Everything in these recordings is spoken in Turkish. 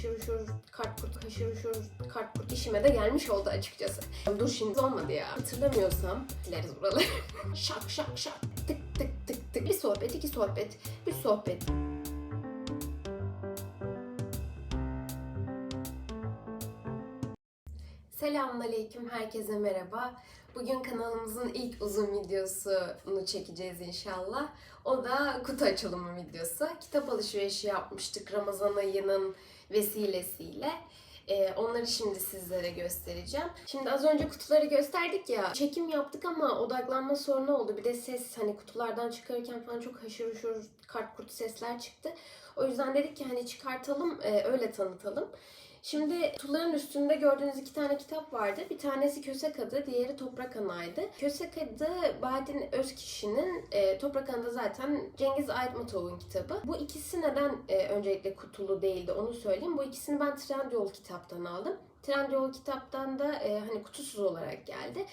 haşır uşur, kart kurt, haşır uşur, kart kurt işime de gelmiş oldu açıkçası. Dur şimdi olmadı ya. Hatırlamıyorsam sileriz buraları. şak şak şak, tık tık tık tık. Bir sohbet, iki sohbet, üç sohbet. Selamünaleyküm, herkese merhaba. Bugün kanalımızın ilk uzun videosunu çekeceğiz inşallah. O da kutu açılımı videosu. Kitap alışverişi yapmıştık Ramazan ayının vesilesiyle. Ee, onları şimdi sizlere göstereceğim. Şimdi az önce kutuları gösterdik ya. Çekim yaptık ama odaklanma sorunu oldu. Bir de ses hani kutulardan çıkarırken falan çok haşır uşur kart kurt sesler çıktı. O yüzden dedik ki hani çıkartalım e, öyle tanıtalım. Şimdi kutuların üstünde gördüğünüz iki tane kitap vardı. Bir tanesi Kösek Adı, diğeri Toprak Ana'ydı. Kösek Adı Bahattin Özkişi'nin, e, Toprak Ana zaten Cengiz Aytmatov'un kitabı. Bu ikisi neden e, öncelikle kutulu değildi onu söyleyeyim. Bu ikisini ben Trendyol kitaptan aldım. Trendyol kitaptan da e, hani kutusuz olarak geldi.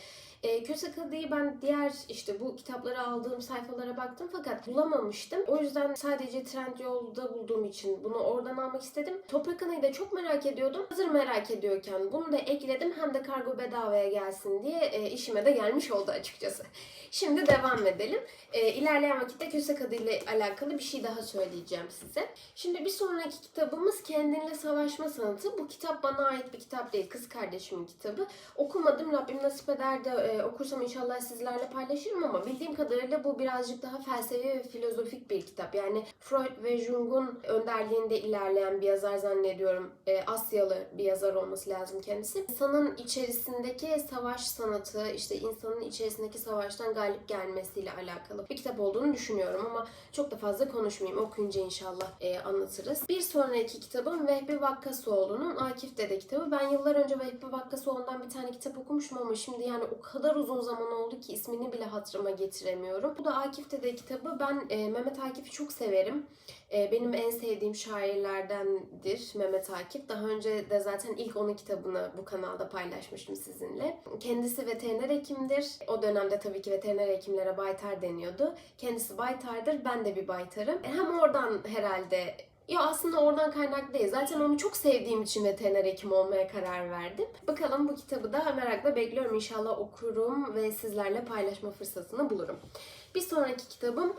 E, Kösek Adı'yı ben diğer işte bu kitapları aldığım sayfalara baktım fakat bulamamıştım. O yüzden sadece Trendyol'da bulduğum için bunu oradan almak istedim. Toprak Ana'yı da çok merak ediyordum. Hazır merak ediyorken bunu da ekledim hem de kargo bedavaya gelsin diye e, işime de gelmiş oldu açıkçası. Şimdi devam edelim. E, ilerleyen vakitte Kösek Adı ile alakalı bir şey daha söyleyeceğim size. Şimdi bir sonraki kitabımız Kendinle Savaşma Sanatı. Bu kitap bana ait bir kitap değil. Kız kardeşimin kitabı. Okumadım. Rabbim nasip eder de e, okursam inşallah sizlerle paylaşırım ama bildiğim kadarıyla bu birazcık daha felsefi ve filozofik bir kitap. Yani Freud ve Jung'un önderliğinde ilerleyen bir yazar zannediyorum. E, Asyalı bir yazar olması lazım kendisi. İnsanın içerisindeki savaş sanatı, işte insanın içerisindeki savaştan galip gelmesiyle alakalı bir kitap olduğunu düşünüyorum ama çok da fazla konuşmayayım. Okuyunca inşallah e, anlatırız. Bir sonraki kitabım Vehbi Vakkasoğlu'nun Akif Dede kitabı. Ben yıllar önce Vehbi Vakkasoğlu'ndan bir tane kitap okumuşum ama şimdi yani o kadar uzun zaman oldu ki ismini bile hatırıma getiremiyorum. Bu da Akif Dede kitabı. Ben e, Mehmet Akif'i çok severim. E, benim en sevdiğim şairlerdendir Mehmet Akif. Daha önce de zaten ilk onun kitabını bu kanalda paylaşmıştım sizinle. Kendisi veteriner hekimdir. O dönemde tabii ki veteriner hekimlere baytar deniyordu. Kendisi baytardır, ben de bir baytarım. E, Hem oradan herhalde ya aslında oradan kaynaklı değil. Zaten onu çok sevdiğim için veteriner hekim olmaya karar verdim. Bakalım bu kitabı da merakla bekliyorum. İnşallah okurum ve sizlerle paylaşma fırsatını bulurum. Bir sonraki kitabım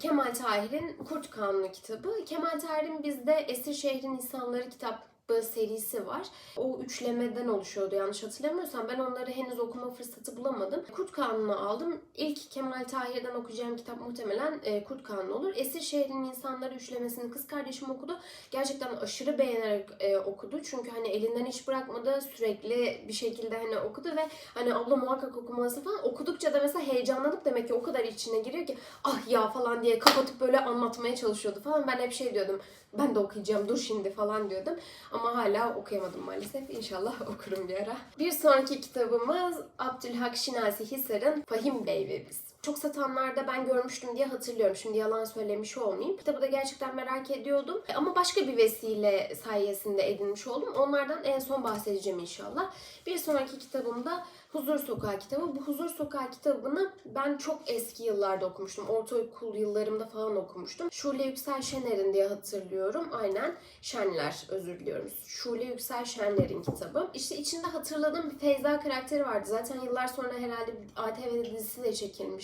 Kemal Tahir'in Kurt Kanunu kitabı. Kemal Tahir'in bizde Esir Şehrin İnsanları kitap serisi var. O üçlemeden oluşuyordu yanlış hatırlamıyorsam. Ben onları henüz okuma fırsatı bulamadım. Kurt Kanunu'nu aldım. İlk Kemal Tahir'den okuyacağım kitap muhtemelen e, Kurt Kanunu olur. Esir Şehrin İnsanları üçlemesini kız kardeşim okudu. Gerçekten aşırı beğenerek e, okudu. Çünkü hani elinden hiç bırakmadı. Sürekli bir şekilde hani okudu ve hani abla muhakkak okumalısın falan. Okudukça da mesela heyecanlanıp demek ki o kadar içine giriyor ki ah ya falan diye kapatıp böyle anlatmaya çalışıyordu falan. Ben hep şey diyordum ben de okuyacağım dur şimdi falan diyordum. Ama hala okuyamadım maalesef. İnşallah okurum bir ara. Bir sonraki kitabımız Abdülhak Şinasi Hisar'ın Fahim Bey ve Biz. Çok satanlarda ben görmüştüm diye hatırlıyorum. Şimdi yalan söylemiş olmayayım. Kitabı da gerçekten merak ediyordum. Ama başka bir vesile sayesinde edinmiş oldum. Onlardan en son bahsedeceğim inşallah. Bir sonraki kitabımda Huzur Sokağı kitabı. Bu Huzur Sokağı kitabını ben çok eski yıllarda okumuştum. Ortaokul yıllarımda falan okumuştum. Şule Yüksel Şener'in diye hatırlıyorum. Aynen. Şenler özür diliyorum. Şule Yüksel Şenler'in kitabı. İşte içinde hatırladığım bir Feyza karakteri vardı. Zaten yıllar sonra herhalde ATV dizisi de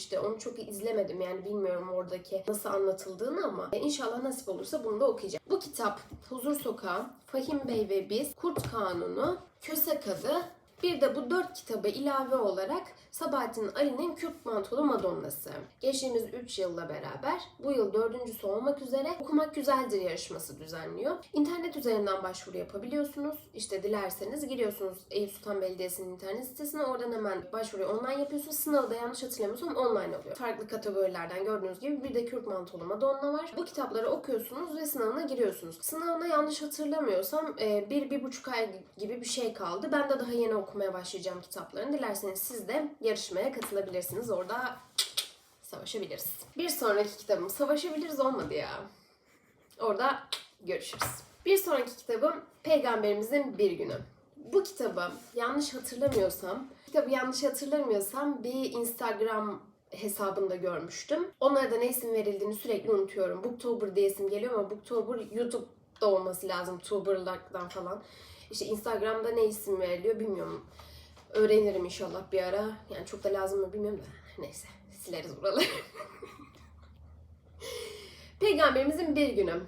çekilmişti. Onu çok izlemedim yani bilmiyorum oradaki nasıl anlatıldığını ama inşallah nasip olursa bunu da okuyacağım. Bu kitap Huzur Sokağı, Fahim Bey ve Biz, Kurt Kanunu, Kösek Adı, bir de bu dört kitabı ilave olarak Sabahattin Ali'nin Kürt Mantolu Madonnası. Geçtiğimiz 3 yılla beraber bu yıl dördüncüsü olmak üzere Okumak Güzeldir yarışması düzenliyor. İnternet üzerinden başvuru yapabiliyorsunuz. İşte dilerseniz giriyorsunuz Eyüp Sultan Belediyesi'nin internet sitesine. Oradan hemen başvuruyu online yapıyorsunuz. Sınavı da yanlış hatırlamıyorsam online oluyor. Farklı kategorilerden gördüğünüz gibi bir de Kürt Mantolu Madonna var. Bu kitapları okuyorsunuz ve sınavına giriyorsunuz. Sınavına yanlış hatırlamıyorsam e, bir, bir buçuk ay gibi bir şey kaldı. Ben de daha yeni okumaya başlayacağım kitaplarını. Dilerseniz siz de yarışmaya katılabilirsiniz. Orada savaşabiliriz. Bir sonraki kitabım Savaşabiliriz olmadı ya. Orada görüşürüz. Bir sonraki kitabım Peygamberimizin Bir Günü. Bu kitabı yanlış hatırlamıyorsam, kitabı yanlış hatırlamıyorsam bir Instagram hesabında görmüştüm. Onlara da ne isim verildiğini sürekli unutuyorum. Booktober diye isim geliyor ama Booktober YouTube olması lazım. Tuber'lardan falan. İşte Instagram'da ne isim veriliyor bilmiyorum. Öğrenirim inşallah bir ara. Yani çok da lazım mı bilmiyorum da. Neyse sileriz buraları. Peygamberimizin bir günü.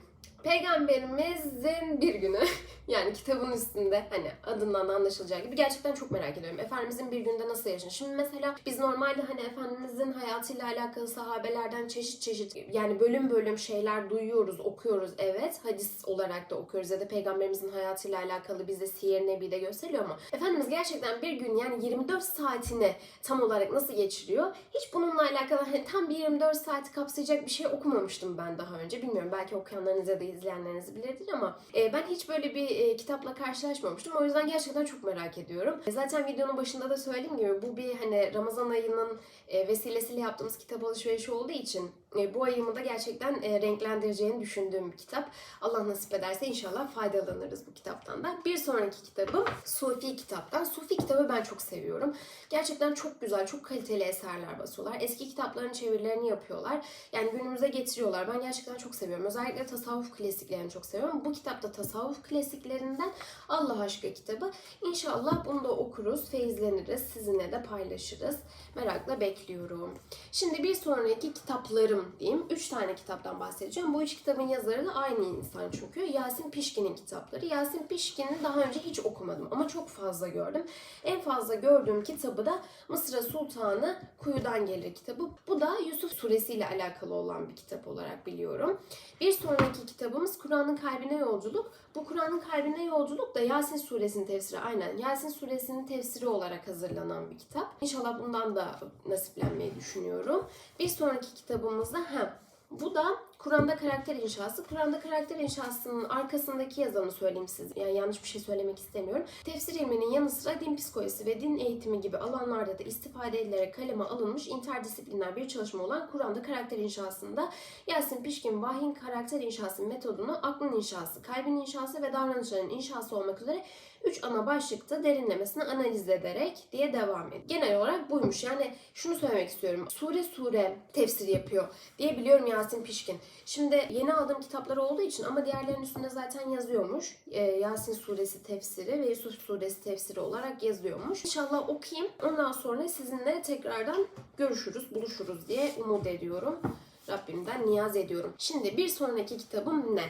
Peygamberimizin bir günü. Yani kitabın üstünde hani adından da anlaşılacağı gibi gerçekten çok merak ediyorum. Efendimizin bir günde nasıl yaşanır? Şimdi mesela biz normalde hani Efendimizin hayatıyla alakalı sahabelerden çeşit çeşit yani bölüm bölüm şeyler duyuyoruz, okuyoruz evet. Hadis olarak da okuyoruz ya da peygamberimizin hayatıyla alakalı bize Siyer Nebi'de gösteriyor ama Efendimiz gerçekten bir gün yani 24 saatini tam olarak nasıl geçiriyor? Hiç bununla alakalı hani tam bir 24 saati kapsayacak bir şey okumamıştım ben daha önce. Bilmiyorum belki okuyanlarınız ya da izleyenleriniz bilirdir ama e, ben hiç böyle bir e, kitapla karşılaşmamıştım. O yüzden gerçekten çok merak ediyorum. E, zaten videonun başında da söylediğim gibi bu bir hani Ramazan ayının e, vesilesiyle yaptığımız kitap alışverişi olduğu için e, bu ayımı da gerçekten e, renklendireceğini düşündüğüm bir kitap. Allah nasip ederse inşallah faydalanırız bu kitaptan da. Bir sonraki kitabım Sufi kitaptan. Sufi kitabı ben çok seviyorum. Gerçekten çok güzel, çok kaliteli eserler basıyorlar. Eski kitapların çevirilerini yapıyorlar. Yani günümüze getiriyorlar. Ben gerçekten çok seviyorum. Özellikle tasavvuf klasiklerini çok seviyorum. Bu kitapta tasavvuf klasiklerinden Allah aşkı kitabı. İnşallah bunu da okuruz, feyizleniriz. Sizinle de paylaşırız. Merakla bekliyorum. Şimdi bir sonraki kitaplarım diyeyim. Üç tane kitaptan bahsedeceğim. Bu üç kitabın yazarı da aynı insan çünkü. Yasin Pişkin'in kitapları. Yasin Pişkin'i daha önce hiç okumadım ama çok fazla gördüm. En fazla gördüğüm kitabı da Mısır'a Sultanı Kuyudan Gelir kitabı. Bu da Yusuf suresiyle alakalı olan bir kitap olarak biliyorum. Bir sonraki kitabımız Kur'an'ın kalbine yolculuk. Bu Kur'an'ın kalbine yolculuk da Yasin suresinin tefsiri aynen. Yasin suresinin tefsiri olarak hazırlanan bir kitap. İnşallah bundan da nasiplenmeyi düşünüyorum. Bir sonraki kitabımız da ha bu da Kur'an'da karakter inşası. Kur'an'da karakter inşasının arkasındaki yazanı söyleyeyim size. Yani yanlış bir şey söylemek istemiyorum. Tefsir ilminin yanı sıra din psikolojisi ve din eğitimi gibi alanlarda da istifade edilerek kaleme alınmış interdisipliner bir çalışma olan Kur'an'da karakter inşasında Yasin Pişkin vahyin karakter inşası metodunu aklın inşası, kalbin inşası ve davranışların inşası olmak üzere üç ana başlıkta derinlemesine analiz ederek diye devam ediyor. Genel olarak buymuş. Yani şunu söylemek istiyorum. Sure sure tefsir yapıyor diye biliyorum Yasin Pişkin. Şimdi yeni aldığım kitapları olduğu için ama diğerlerinin üstünde zaten yazıyormuş. Ee, Yasin suresi tefsiri ve Yusuf suresi tefsiri olarak yazıyormuş. İnşallah okuyayım. Ondan sonra sizinle tekrardan görüşürüz, buluşuruz diye umut ediyorum. Rabbimden niyaz ediyorum. Şimdi bir sonraki kitabım ne?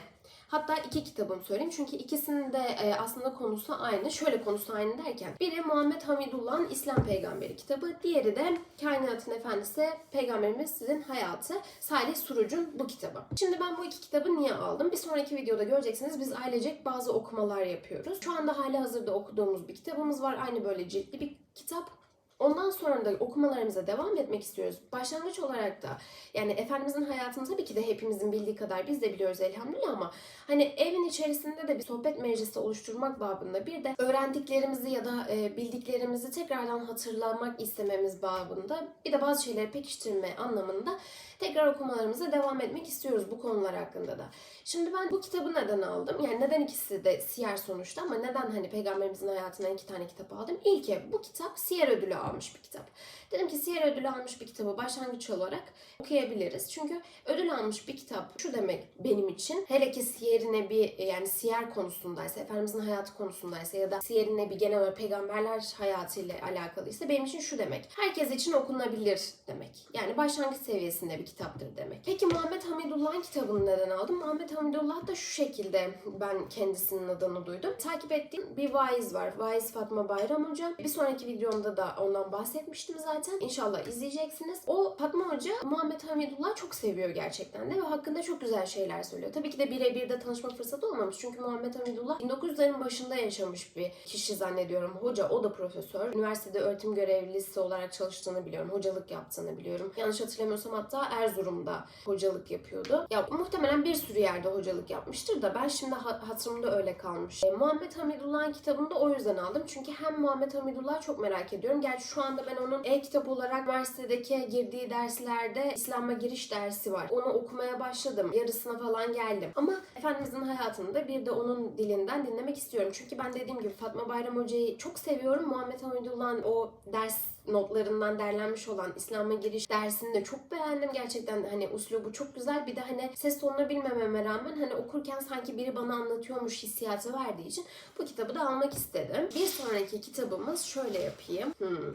Hatta iki kitabım söyleyeyim çünkü ikisinin de e, aslında konusu aynı. Şöyle konusu aynı derken biri Muhammed Hamidullah'ın İslam Peygamberi kitabı, diğeri de Kainatın Efendisi Peygamberimiz sizin hayatı Salih Suruc'un bu kitabı. Şimdi ben bu iki kitabı niye aldım? Bir sonraki videoda göreceksiniz biz ailecek bazı okumalar yapıyoruz. Şu anda hali hazırda okuduğumuz bir kitabımız var. Aynı böyle ciltli bir kitap. Ondan sonra da okumalarımıza devam etmek istiyoruz. Başlangıç olarak da yani Efendimizin hayatını tabii ki de hepimizin bildiği kadar biz de biliyoruz elhamdülillah ama hani evin içerisinde de bir sohbet meclisi oluşturmak babında bir de öğrendiklerimizi ya da e, bildiklerimizi tekrardan hatırlamak istememiz babında bir de bazı şeyleri pekiştirme anlamında tekrar okumalarımıza devam etmek istiyoruz bu konular hakkında da. Şimdi ben bu kitabı neden aldım? Yani neden ikisi de siyer sonuçta ama neden hani peygamberimizin hayatından iki tane kitap aldım? İlki bu kitap siyer ödülü almış bir kitap. Dedim ki siyer ödülü almış bir kitabı başlangıç olarak okuyabiliriz. Çünkü ödül almış bir kitap şu demek benim için. Hele ki siyerine bir yani siyer konusundaysa, Efendimizin hayatı konusundaysa ya da siyerine bir genel olarak peygamberler hayatıyla alakalıysa benim için şu demek. Herkes için okunabilir demek. Yani başlangıç seviyesinde bir kitaptır demek. Peki Muhammed Hamidullah'ın kitabını neden aldım? Muhammed Hamidullah da şu şekilde ben kendisinin adını duydum. Takip ettiğim bir vaiz var. Vaiz Fatma Bayram Hoca. Bir sonraki videomda da ondan bahsetmiştim zaten. İnşallah izleyeceksiniz. O Fatma Hoca Muhammed Hamidullah çok seviyor gerçekten de ve hakkında çok güzel şeyler söylüyor. Tabii ki de birebir de tanışma fırsatı olmamış. Çünkü Muhammed Hamidullah 1900'lerin başında yaşamış bir kişi zannediyorum. Hoca, o da profesör. Üniversitede öğretim görevlisi olarak çalıştığını biliyorum. Hocalık yaptığını biliyorum. Yanlış hatırlamıyorsam hatta Erzurum'da hocalık yapıyordu. Ya muhtemelen bir sürü yerde hocalık yapmıştır da ben şimdi ha- hatırımda öyle kalmış. E, Muhammed Hamidullah'ın kitabını da o yüzden aldım. Çünkü hem Muhammed Hamidullah'ı çok merak ediyorum. Gerçi şu anda ben onun e-kitap olarak üniversitedeki girdiği derslerde İslam'a giriş dersi var. Onu okumaya başladım. Yarısına falan geldim. Ama Efendimizin hayatını da bir de onun dilinden dinlemek istiyorum. Çünkü ben dediğim gibi Fatma Bayram Hoca'yı çok seviyorum. Muhammed Hamidullah'ın o ders notlarından derlenmiş olan İslam'a giriş dersini de çok beğendim. Gerçekten hani uslubu çok güzel. Bir de hani ses tonunu bilmememe rağmen hani okurken sanki biri bana anlatıyormuş hissiyatı verdiği için bu kitabı da almak istedim. Bir sonraki kitabımız şöyle yapayım. Hmm.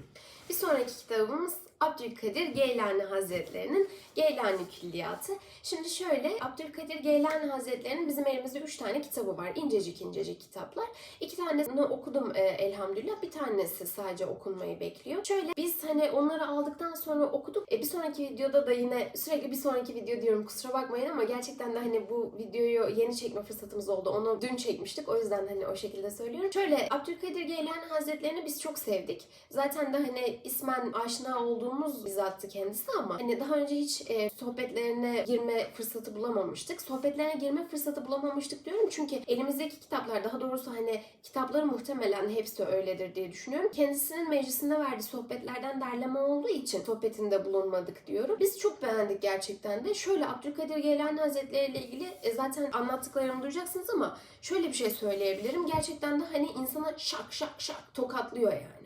Bir sonraki kitabımız Abdülkadir Geylani Hazretleri'nin Geylani Külliyatı. Şimdi şöyle Abdülkadir Geylani Hazretleri'nin bizim elimizde 3 tane kitabı var. İncecik incecik kitaplar. İki tanesini okudum e, elhamdülillah. Bir tanesi sadece okunmayı bekliyor. Şöyle biz hani onları aldıktan sonra okuduk. E, bir sonraki videoda da yine sürekli bir sonraki video diyorum kusura bakmayın ama gerçekten de hani bu videoyu yeni çekme fırsatımız oldu. Onu dün çekmiştik. O yüzden hani o şekilde söylüyorum. Şöyle Abdülkadir Geylani Hazretlerini biz çok sevdik. Zaten de hani ismen aşina olduğumuz bizattı kendisi ama hani daha önce hiç e, sohbetlerine girme fırsatı bulamamıştık. Sohbetlerine girme fırsatı bulamamıştık diyorum çünkü elimizdeki kitaplar daha doğrusu hani kitapları muhtemelen hepsi öyledir diye düşünüyorum. Kendisinin meclisinde verdiği sohbetlerden derleme olduğu için sohbetinde bulunmadık diyorum. Biz çok beğendik gerçekten de. Şöyle Abdülkadir Geylani Hazretleri ile ilgili e, zaten anlattıklarımı duyacaksınız ama şöyle bir şey söyleyebilirim. Gerçekten de hani insana şak şak şak tokatlıyor yani.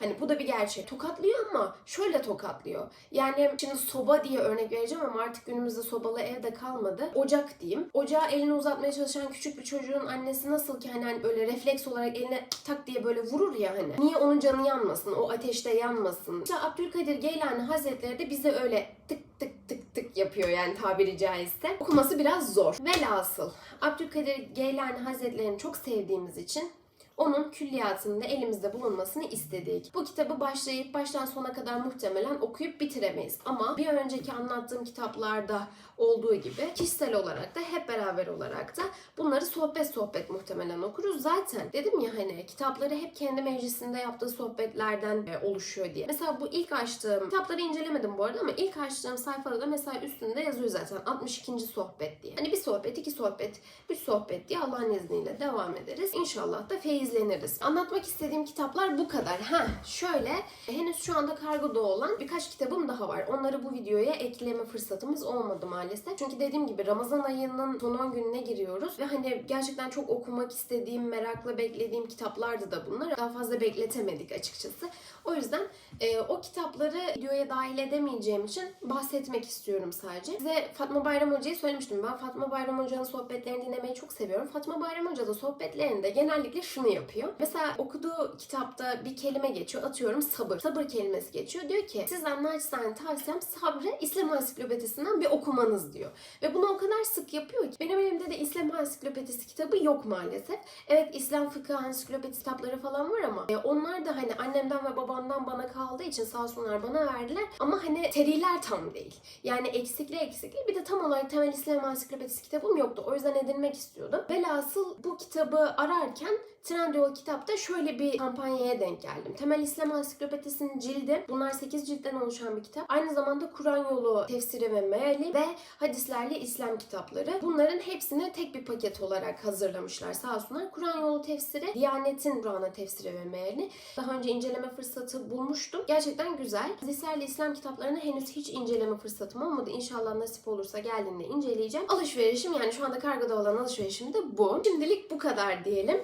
Hani bu da bir gerçek. Tokatlıyor ama şöyle tokatlıyor. Yani şimdi soba diye örnek vereceğim ama artık günümüzde sobalı evde kalmadı. Ocak diyeyim. Ocağa elini uzatmaya çalışan küçük bir çocuğun annesi nasıl ki hani, hani böyle refleks olarak eline tak diye böyle vurur ya hani. Niye onun canı yanmasın? O ateşte yanmasın. İşte Abdülkadir Geylani Hazretleri de bize öyle tık tık tık tık yapıyor yani tabiri caizse. Okuması biraz zor. Velhasıl Abdülkadir Geylani Hazretleri'ni çok sevdiğimiz için onun külliyatının da elimizde bulunmasını istedik. Bu kitabı başlayıp baştan sona kadar muhtemelen okuyup bitiremeyiz. Ama bir önceki anlattığım kitaplarda olduğu gibi kişisel olarak da hep beraber olarak da bunları sohbet sohbet muhtemelen okuruz. Zaten dedim ya hani kitapları hep kendi meclisinde yaptığı sohbetlerden e, oluşuyor diye. Mesela bu ilk açtığım kitapları incelemedim bu arada ama ilk açtığım sayfada da mesela üstünde yazıyor zaten 62. sohbet diye. Hani bir sohbet, iki sohbet, üç sohbet diye Allah'ın izniyle devam ederiz. İnşallah da feyizleniriz. Anlatmak istediğim kitaplar bu kadar. Ha şöyle henüz şu anda kargoda olan birkaç kitabım daha var. Onları bu videoya ekleme fırsatımız olmadı maalesef. Çünkü dediğim gibi Ramazan ayının son 10 gününe giriyoruz ve hani gerçekten çok okumak istediğim, merakla beklediğim kitaplardı da bunlar. Daha fazla bekletemedik açıkçası. O yüzden e, o kitapları videoya dahil edemeyeceğim için bahsetmek istiyorum sadece. Size Fatma Bayram Hoca'yı söylemiştim. Ben Fatma Bayram Hoca'nın sohbetlerini dinlemeyi çok seviyorum. Fatma Bayram Hoca da sohbetlerinde genellikle şunu yapıyor. Mesela okuduğu kitapta bir kelime geçiyor. Atıyorum sabır. Sabır kelimesi geçiyor. Diyor ki sizden naçizane tavsiyem sabrı İslam Ansiklopedisinden bir okumanız diyor. Ve bunu o kadar sık yapıyor ki. Benim elimde de İslam Ansiklopedisi kitabı yok maalesef. Evet İslam fıkıh ansiklopedisi kitapları falan var ama e, onlar da hani annemden ve babamdan bana kaldığı için sağ olsunlar bana verdiler. Ama hani seriler tam değil. Yani eksikli eksikli. Bir de tam olarak temel İslam ansiklopedisi kitabım yoktu. O yüzden edinmek istiyordum. Velhasıl bu kitabı ararken Trendyol kitapta şöyle bir kampanyaya denk geldim. Temel İslam Ansiklopedisinin cildi. Bunlar 8 ciltten oluşan bir kitap. Aynı zamanda Kur'an yolu tefsiri ve meali ve hadislerle İslam kitapları. Bunların hepsini tek bir paket olarak hazırlamışlar sağ olsunlar. Kur'an yolu tefsiri, Diyanet'in Kur'an'a tefsiri ve mealini daha önce inceleme fırsatı bulmuştum. Gerçekten güzel. Hadislerle İslam kitaplarını henüz hiç inceleme fırsatım olmadı. İnşallah nasip olursa geldiğinde inceleyeceğim. Alışverişim yani şu anda kargoda olan alışverişim de bu. Şimdilik bu kadar diyelim.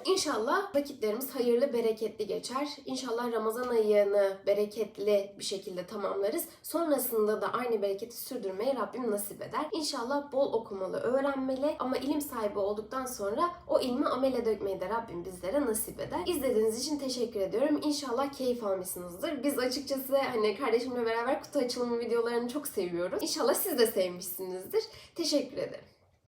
İnşallah vakitlerimiz hayırlı, bereketli geçer. İnşallah Ramazan ayını bereketli bir şekilde tamamlarız. Sonrasında da aynı bereketi sürdürmeyi Rabbim nasip eder. İnşallah bol okumalı, öğrenmeli ama ilim sahibi olduktan sonra o ilmi amele dökmeyi de Rabbim bizlere nasip eder. İzlediğiniz için teşekkür ediyorum. İnşallah keyif almışsınızdır. Biz açıkçası hani kardeşimle beraber kutu açılımı videolarını çok seviyoruz. İnşallah siz de sevmişsinizdir. Teşekkür ederim.